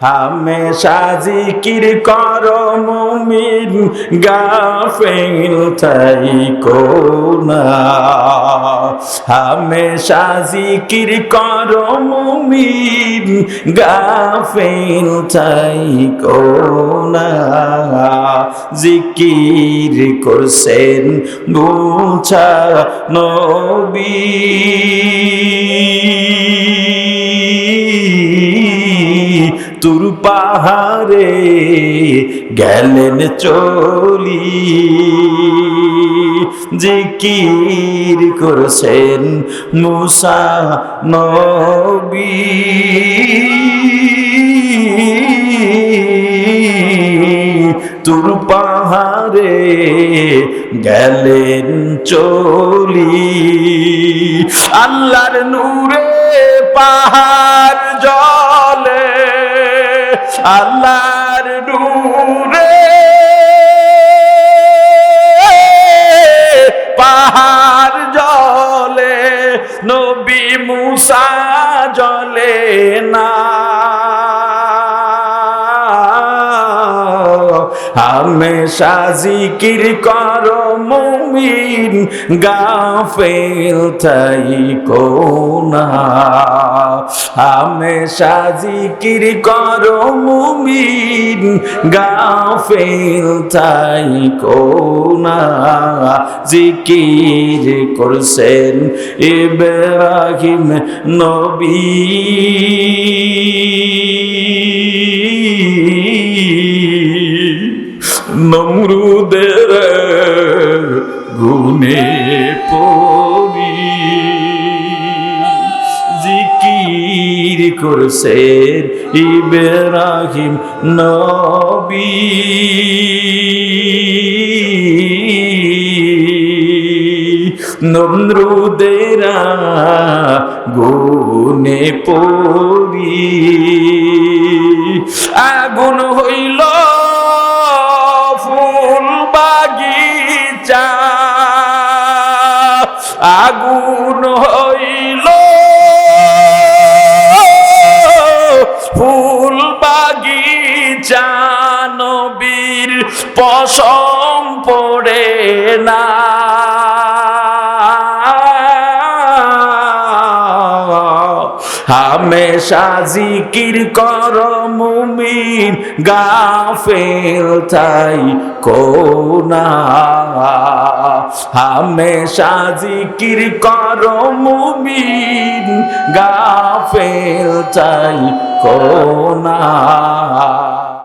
হামেশা জিকির কর মুমিন, গাফিল থাইকো না হামেশা জিকির কর মুমিন, গাফিল থাইকো না জিকির করছেন বুঝা নবী। তুর পাহাড়ে গেলেন চলি। জিকির করছেন মুসা নবী। তুর গেলেন চলি। আল্লাহর নূরে পাহাড় আল্লাহর নূরে পাহাড় জলে নবী মুসা জলে না হামেশা জিকির কর মুমিন, গাফেল থাই কোনা হামেশা জিকির কর মুমিন, গাফেল থাই কোনা জিকির করছেন ইব্রাহিম নবী। নমরুদের গুনে পড়ি। জিকির করছেন ইব্রাহিম নবী। নমরুদেরা গুনে পড়ি। আগুন হইল আগুন হইল। ফুল বাগিচা নবীর পশম পড়ে না। হামেশা জিকির কর মুমিন, গাফেল তাই কোনা হামেশা জিকির কর মুমিন গাফেল চাই কোনা